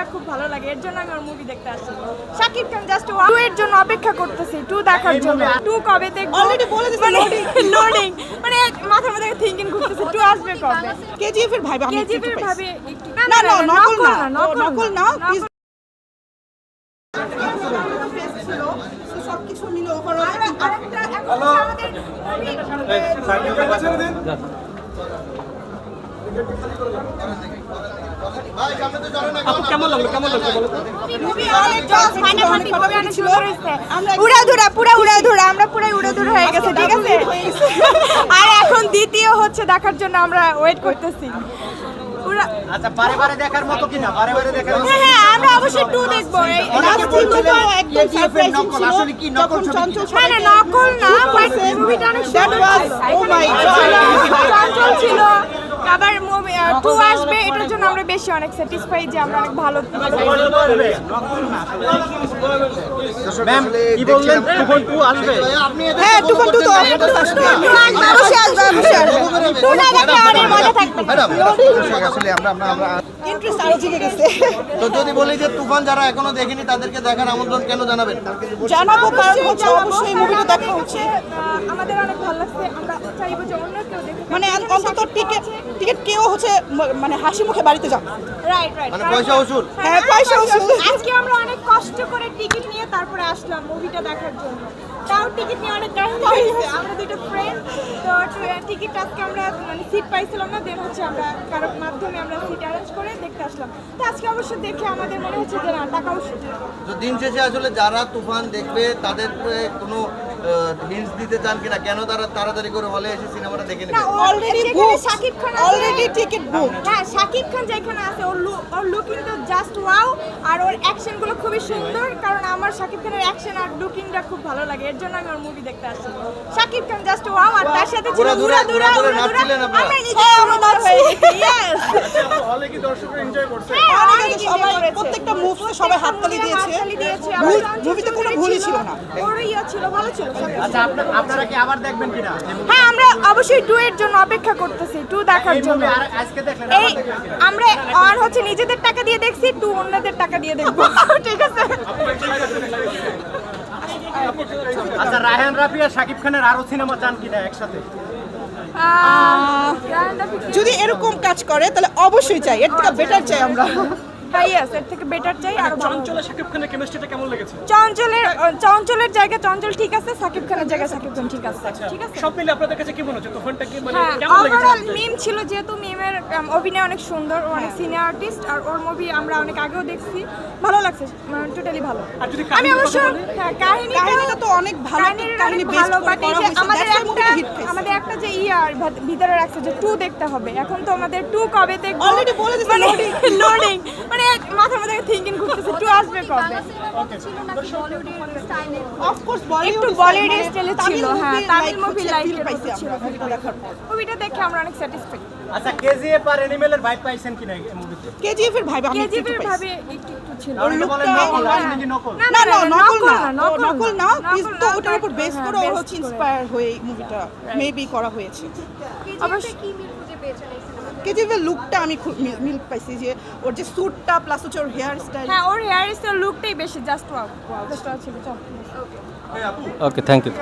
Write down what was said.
লুকিংটা খুব ভালো লাগে। এর জন্য আমি ওর মুভি দেখতে আসছি। শাকিব খান জাস্ট টু এর জন্য অপেক্ষা করতেছি। টু দেখার জন্য। টু কবে দেখব? Already বলে দিছে loading। লোডিং মানে মাথার মধ্যে থিংকিং ঘুরতেছে। টু আসবে কবে? কেজিএফ এর ভাইবা আমি কেজিএফ এর ভাবে না না নকল না নকল নকল না। সবকিছু মিলে ওভারঅল আরেকটা এখন আমাদের আপু কেমন লাগল? কেমন লাগল বলো তো? মুভি অনেক জোস ফাটাফাটি মুভি অনেক সুন্দর হয়েছে। উড়াধুরা পুরা উড়াধুরা আমরা পুরাই উড়াধুরা হয়ে গেছে ঠিক আছে? আর এখন দ্বিতীয় হচ্ছে দেখার জন্য আমরা ওয়েট করতেছি। আচ্ছা বারে বারে দেখার মতো কিনা? বারে বারে দেখার মতো হ্যাঁ হ্যাঁ আমরা অবশ্যই টু দেখব। এই একদম সারপ্রাইজিং নকল, ছিল আসলে কি নকল ছবি না নকল বাট মুভিটা অনেক সুন্দর চঞ্চল ছিল আবার মুভি টু আসবে এটার জন্য আমরা বেশি অনেক স্যাটিসফাই যে আমরা অনেক ভালো ম্যাম কি বললেন তুফান টু আসবে হ্যাঁ টুকন টু তো আসবে আসবে অবশ্যই অবশ্যই ইন্টারেস্ট আরও জেগে গেছে তো যদি বলি যে তুফান যারা এখনও দেখেনি তাদেরকে দেখার আমন্ত্রণ কেন জানাবেন জানাব কারণ হচ্ছে অবশ্যই মুভিটা দেখা উচিত আহ, আমাদের অনেক ভালো লাগছে আমরা চাইব যে অন্য কেউ দেখুক মানে অন্তত টিকিট টিকিট কেউ হচ্ছে মানে হাসি মুখে বাড়িতে যাবে রাইট রাইট মানে পয়সা হ্যাঁ, পয়সা। আজকে আমরা অনেক কষ্ট করে টিকিট নিয়ে তারপরে আসলাম মুভিটা দেখার জন্য। তাও টিকিট নিয়ে অনেক কাহিনী হয়েছে। আমরা দুটো ফ্রেন্ড তো টিকিট আজকে আমরা মানে সিট পাইছিলাম না দেন হচ্ছে আমরা কারোর মাধ্যমে আমরা সিট অ্যারেঞ্জ করে দেখতে আসলাম। তো আজকে অবশ্য দেখে আমাদের মনে হচ্ছে যে না টাকা অবশ্যই তো দিন শেষে আসলে যারা তুফান দেখবে তাদের কোনো হিন্টস দিতে চান কিনা? কেন তারা তাড়াতাড়ি করে হলে এসে সিনেমাটা দেখে নেবে? Already book Shakib Khan already ticket book হ্যাঁ শাকিব খান যেখানে আছে ওর ওর লুকিং তো জাস্ট ওয়াও আর ওর অ্যাকশনগুলো খুবই সুন্দর কারণ আমার শাকিব খানের অ্যাকশন আর লুকিংটা খুব ভালো লাগে এর জন্য আমি ওর মুভি দেখতে আসছি। শাকিব খান জাস্ট ওয়াও আর তার সাথে ছিল নাচছিলেন আপনারা? আমরা নিজে আমরা নাচছি। ইয়েস হলে কি দর্শকরা এনজয় করছে? হ্যাঁ অনেকে সবাই প্রত্যেকটা মুভস সবাই হাততালি দিয়েছে। মুভিতে কোনো ছিল না। ইয়া ছিল ভালো ছিল আচ্ছা আপনা- আপনারা কি আবার দেখবেন কিনা? হ্যাঁ আমরা অবশ্যই টু এর জন্য অপেক্ষা করতেছি টু দেখার জন্য। আজকে দেখলেন এই? আমরা আর হচ্ছে নিজেদের টাকা দিয়ে দেখছি টু অন্যদের টাকা দিয়ে দেখব। ঠিক আছে? আচ্ছা রায়হান রাফি আর শাকিব খানের আরও সিনেমা চান কিনা একসাথে? যদি এরকম কাজ করে তাহলে অবশ্যই চাই। এর থেকে বেটার চাই আমরা। Yes, এর থেকে বেটার চাই আর ভালো। চঞ্চলা শাকিব খানের কেমিস্ট্রিটা কেমন লেগেছে? চঞ্চলের চঞ্চলের জায়গায় চঞ্চল ঠিক আছে সাকিব খানের জায়গায় সাকিব খান ঠিক আছে ঠিক আছে? সব মিলে আপনাদের কাছে কি মনে হচ্ছে? তুফানটা কি মানে হ্যাঁ কেমন লেগেছে ওভারঅল মিম ছিল যেহেতু মিমের অভিনয় অনেক সুন্দর ও অনেক সিনিয়র আর্টিস্ট আর ওর মুভি আমরা অনেক আগেও দেখছি। ভালো লাগছে টোটালি ভালো। আমি অবশ্য হ্যাঁ, কাহিনী কাহিনীটা তো অনেক ভালো কাহিনী ভালো বাট আমাদের একটা। আমাদের একটা যে ইয়ার ভিতরে রাখছে যে টু দেখতে হবে এখন তো আমাদের টু কবে দেখব? Already বলে দিছে মানে loading। লোডিং মানে মাথার মধ্যে থিংকিং ঘুরতেছে টু আসবে কবে? অফকোর্স একটু বলিউড স্টাইলে ছিল হ্যাঁ তামিল মুভি লাইক পাইছি মুভিটা দেখে আমরা অনেক স্যাটিসফাইড আচ্ছা কেজিএফ আর অ্যানিমেলের ভাইব পাইছেন কিনা এই মুভিতে কেজিএফ এর ভাইবা আমি কেজিএফ এর একটু ছিল। হ্যাঁ। কি না, না না নকল না নকল না। তো ওটার উপর বেস হ্যাঁ, করে ও হচ্ছে ইন্সপায়ার হয়ে মুভিটা মেবি করা হয়েছে। অবশ্যই কেজিএফ এর লুকটা আমি খুব মিল- মিল পাইছি যে ওর যে স্যুটটা প্লাস হচ্ছে ওর হেয়ার স্টাইল হ্যাঁ ওর হেয়ার স্টাইল লুকটাই বেশি জাস্ট ওয়াও জাস্ট ওয়াও ছিল চল থ্যাংক you.